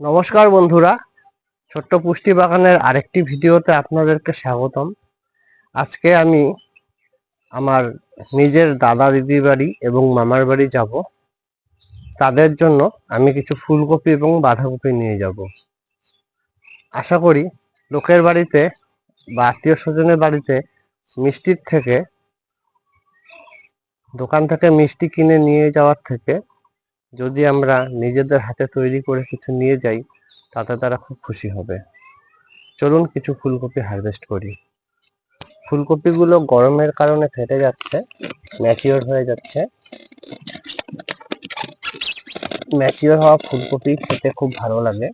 নমস্কার বন্ধুরা। ছোট্ট পুষ্টি বাগানের আরেকটি ভিডিওতে আপনাদেরকে স্বাগতম। আজকে আমি আমার নিজের দাদা দিদির বাড়ি এবং মামার বাড়ি যাব। তাদের জন্য আমি কিছু ফুলকপি এবং বাঁধাকপি নিয়ে যাব। আশা করি লোকের বাড়িতে বা আত্মীয় স্বজনের বাড়িতে মিষ্টির থেকে, দোকান থেকে মিষ্টি কিনে নিয়ে যাওয়ার থেকে যদি আমরা নিজেদের হাতে তৈরি করে কিছু নিয়ে যাই, তাতে তারা খুব খুশি হবে। চলুন কিছু ফুলকপি হারভেস্ট করি। ফুলকপিগুলো গরমের কারণে ফেটে যাচ্ছে ম্যাচিওর হয়ে যাচ্ছে। ম্যাচিওর হওয়া ফুলকপি খেতে খুব ভালো লাগে।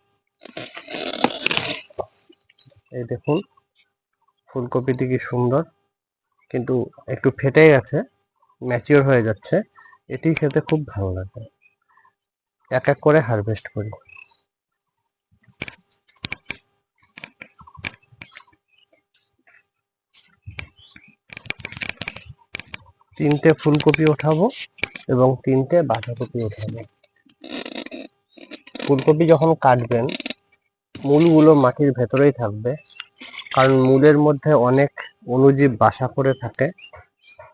এই দেখুন, ফুলকপিটি কি সুন্দর, কিন্তু একটু ফেটে গেছে ম্যাচিওর হয়ে যাচ্ছে। এটি খেতে খুব ভালো লাগে। এক এক করে হারভেস্ট করি। তিনটে ফুলকপি ওঠাবো এবং তিনটে বাঁধাকপি ওঠাবো। ফুলকপি যখন কাটবেন, মূলগুলো মাটির ভেতরেই থাকবে, কারণ মূলের মধ্যে অনেক অণুজীব বাসা করে থাকে।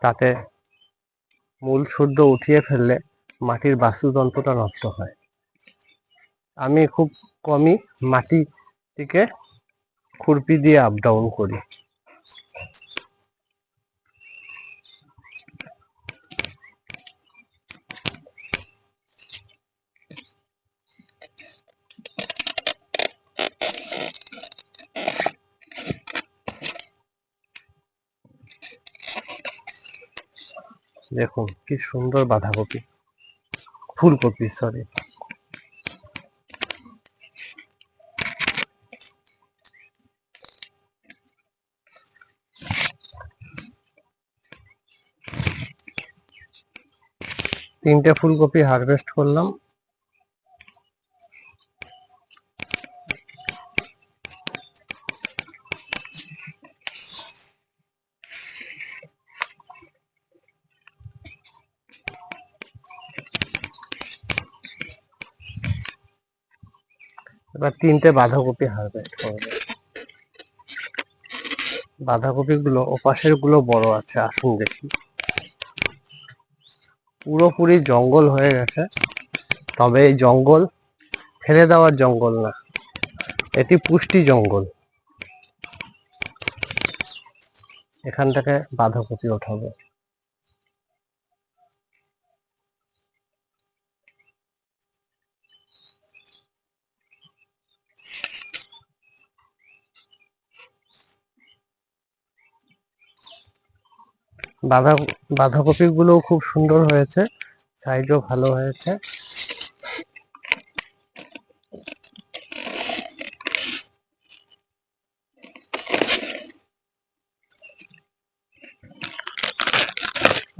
তাতে মূল শুদ্ধ উঠিয়ে ফেললে মাটির বাস্তুতন্ত্রটা নষ্ট হয়। আমি খুব কমই মাটি থেকে খুরপি দিয়ে আপ ডাউন করি। দেখুন, কি সুন্দর বাঁধাকপি। ফুলকপি সরি তিনটে ফুলকপি হারভেস্ট করলাম। এবার তিনটে বাঁধাকপি হারভেস্ট করব বাঁধাকপি গুলো ওপাশেরগুলো বড় আছে, আসুন দেখি। পুরোপুরি জঙ্গল হয়ে গেছে, তবে এই জঙ্গল ফেলে দেওয়ার জঙ্গল না। এটি পুষ্টি জঙ্গল। এখান থেকে বাঁধাকপি ওঠাবো। বাঁধা বাঁধাকপি গুলোও খুব সুন্দর হয়েছে সাইজও ভালো হয়েছে।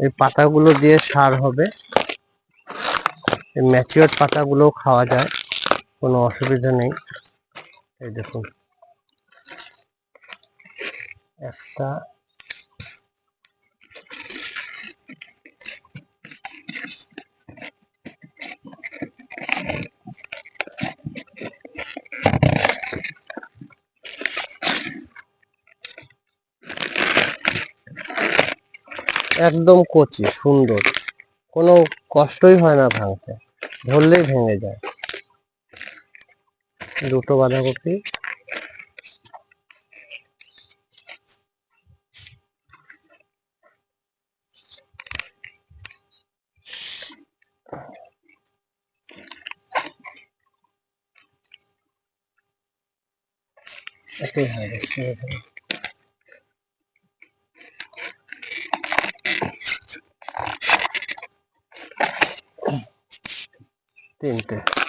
এই পাতাগুলো দিয়ে সার হবে। এই ম্যাচিওর পাতাগুলো খাওয়া যায়, কোনো অসুবিধা নেই। এই দেখুন। একটা একদম কচি, সুন্দর। কোনো কষ্টই হয় না ভাঙতে। ধরলেই ভেঙে যায়। দুটো বাঁধাকপি। এটাই harvest করে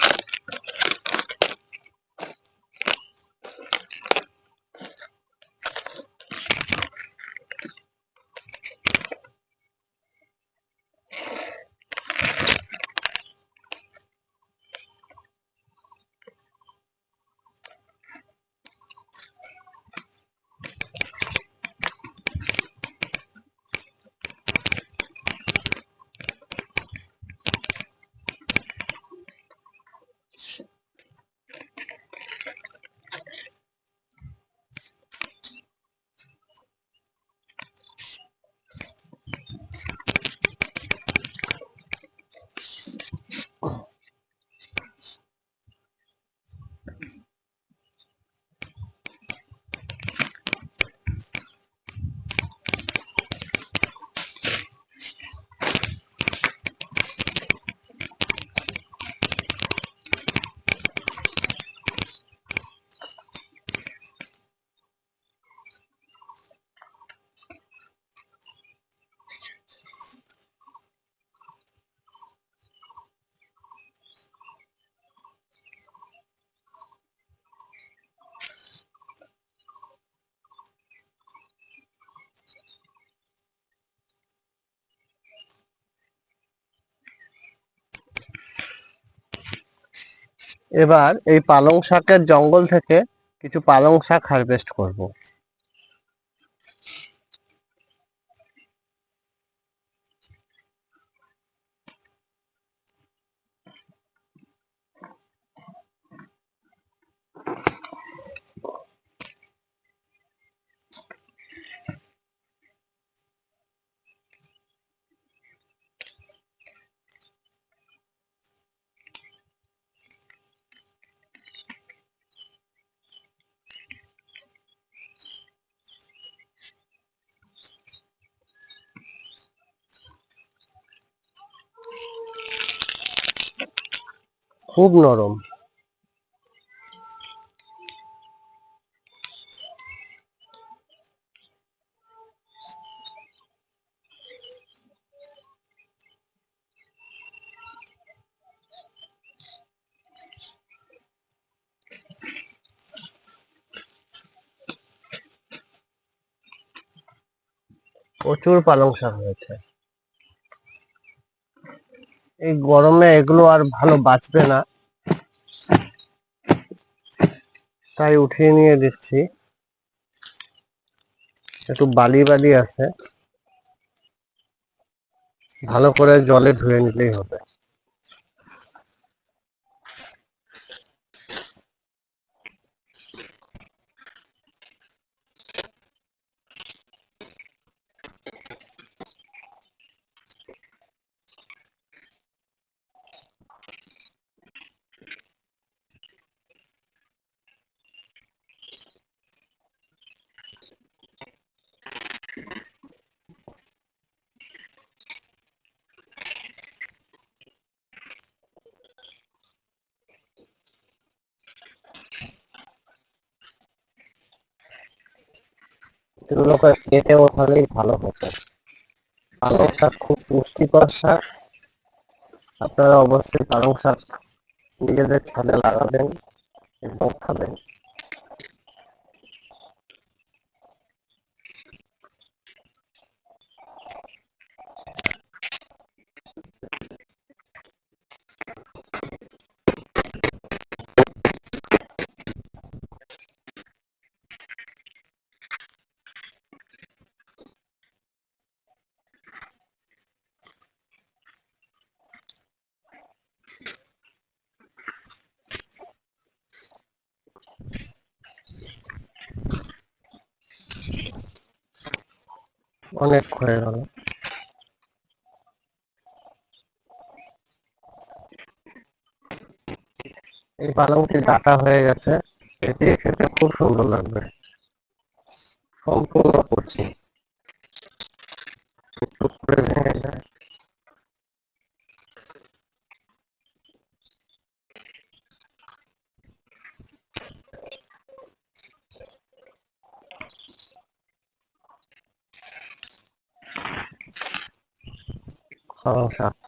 এবার এই পালং শাকের জঙ্গল থেকে কিছু পালং শাক হারভেস্ট করব। খুব নরম। প্রচুর পালং শাক হয়েছে। এই গরমে এগুলো আর ভালো বাঁচবে না। তাই উঠিয়ে নিয়ে দিচ্ছি। একটু বালি বালি আছে। ভালো করে জলে ধুয়ে নিলেই হবে। এগুলোকে কেটে ওঠালেই ভালো হতো। পালং শাক খুব পুষ্টিকর শাক। আপনারা অবশ্যই পালং শাক নিজেদের ছাদে লাগাবেন এবং খাবেন। অনেক হয়ে গেল এই পালংটি ডাটা হয়ে গেছে, এটি খেতে খুব সুন্দর লাগবে। সম্পূর্ণ করছি। টুক করে ভেঙে যায়। পালং শাক